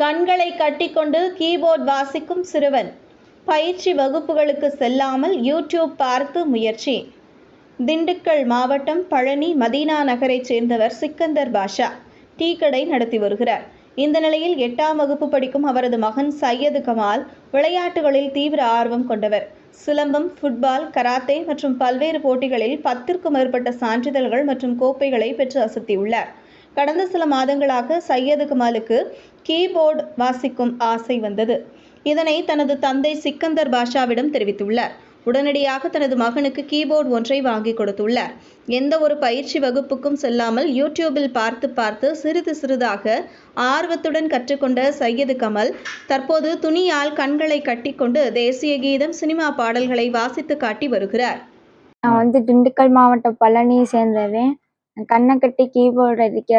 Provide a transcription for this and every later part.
கண்களை கட்டிக்கொண்டு கீபோர்ட் வாசிக்கும் சிறுவன். பயிற்சி வகுப்புகளுக்கு செல்லாமல் யூடியூப் பார்த்து முயற்சி. திண்டுக்கல் மாவட்டம் பழனி மதீனா நகரைச் சேர்ந்தவர் சிக்கந்தர் பாஷா. டீ கடை நடத்தி வருகிறார். இந்த நிலையில் எட்டாம் வகுப்பு படிக்கும் அவரது மகன் சையது கமால் விளையாட்டுகளில் தீவிர ஆர்வம் கொண்டவர். சிலம்பம் ஃபுட்பால் கராத்தே மற்றும் பல்வேறு போட்டிகளில் பத்திற்கும் மேற்பட்ட சான்றிதழ்கள் மற்றும் கோப்பைகளை பெற்று அசத்தியுள்ளார். கடந்த சில மாதங்களாக சையது கமாலுக்கு கீபோர்டு வாசிக்கும் ஆசை வந்தது. இதனை தனது தந்தை சிக்கந்தர் பாஷாவிடம் தெரிவித்துள்ளார். உடனடியாக தனது மகனுக்கு கீபோர்டு ஒன்றை வாங்கி கொடுத்துள்ளார். எந்த ஒரு பயிற்சி வகுப்புக்கும் செல்லாமல் யூடியூபில் பார்த்து பார்த்து சிறிது சிறிதாக ஆர்வத்துடன் கற்றுக்கொண்ட சையது கமல் தற்போது துணியால் கண்களை கட்டிக்கொண்டு தேசிய கீதம் சினிமா பாடல்களை வாசித்து காட்டி வருகிறார். நான் வந்து திண்டுக்கல் மாவட்டம் பழனியை சேர்ந்தவன். கண்ணை கட்டி கீபோர்டு அடிக்க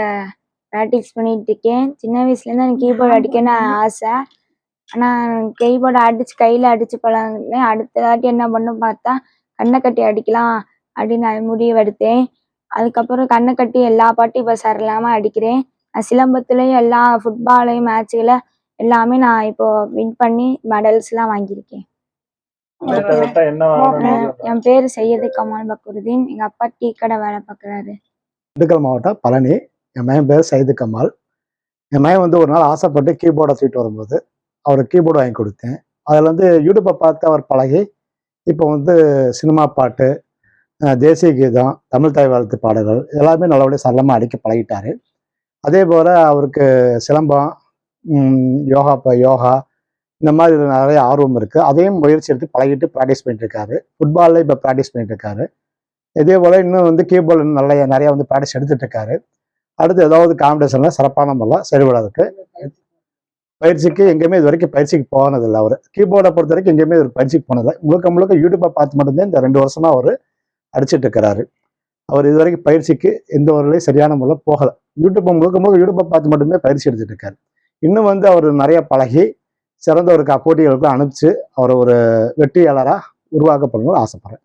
ப்ராக்டிஸ் பண்ணிட்டு இருக்கேன் சின்ன வயசுலேருந்து எனக்கு கீபோர்டு அடிக்கணும்னு ஆசை. ஆனால் கீபோர்டு அடிச்சு கையில் அடிச்சு பழகினேன். அடுத்த வாட்டி என்ன பண்ண பார்த்தா கண்ணை கட்டி அடிக்கலாம் அப்படின்னு நான் முடிவெடுத்தேன். அதுக்கப்புறம் கண்ணை கட்டி எல்லா பாட்டும் இப்போ சரளமாக அடிக்கிறேன். நான் சிலம்பத்துலேயும் எல்லா ஃபுட்பாலையும் மேட்ச்சில் எல்லாமே நான் இப்போ வின் பண்ணி மெடல்ஸ்லாம் வாங்கியிருக்கேன். என் பேர் சையது கமால் பக்ருதீன். எங்க அப்பா டீ கடை வேலை பார்க்குறாரு. திண்டுக்கல் மாவட்டம் பழனி. என் மகன் பேர் சைது கமால் என் மகன் வந்து ஒரு நாள் ஆசைப்பட்டு கீபோர்டை தூக்கிட்டு வரும்போது அவருக்கு கீபோர்டு வாங்கி கொடுத்தேன். அதில் வந்து யூடியூப்பை பார்த்து அவர் பழகி இப்போ வந்து சினிமா பாட்டு தேசிய கீதம் தமிழ் தாய் வாழ்த்து பாடல்கள் எல்லாமே நல்லபடியாக சரளமாக அடிக்க பழகிட்டார். அதே போல் அவருக்கு சிலம்பம் யோகா இப்போ யோகா இந்த மாதிரி நிறைய ஆர்வம் இருக்குது அதையும் முயற்சி எடுத்து பழகிட்டு ப்ராக்டிஸ் பண்ணிட்டுருக்காரு ஃபுட்பாலில் இப்போ ப்ராக்டிஸ் பண்ணிட்டுருக்காரு இதே போல் இன்னும் வந்து கீபோர்டு நிறைய நிறைய வந்து ப்ராக்டிஸ் எடுத்துட்டு இருக்காரு அடுத்து ஏதாவது காம்படிஷனில் சிறப்பான முறையில் செயல்படுறதுக்கு பயிற்சிக்கு எங்கேயுமே இது வரைக்கும் பயிற்சிக்கு போனதில்லை அவர். கீபோர்டை பொறுத்த வரைக்கும் எங்கேயுமே ஒரு பயிற்சிக்கு போனதில்லை. முழுக்க முழுக்க யூடியூப்பை பார்த்து மட்டும்தான் இந்த ரெண்டு வருஷமாக அவர் அடிச்சிட்டு இருக்கிறாரு அவர் இது வரைக்கும் பயிற்சிக்கு எந்த ஒரு சரியான முறையில் போகலை. யூடியூப்பை முழுக்க முழுக்க யூடியூப்பை பார்த்து மட்டுமே பயிற்சி எடுத்துகிட்டு இருக்காரு இன்னும் வந்து அவர் நிறைய பழகி சிறந்த ஒரு க- அனுப்பிச்சு அவர் ஒரு வெற்றியாளராக உருவாக்கப்படணும்னு ஆசைப்படுறேன்.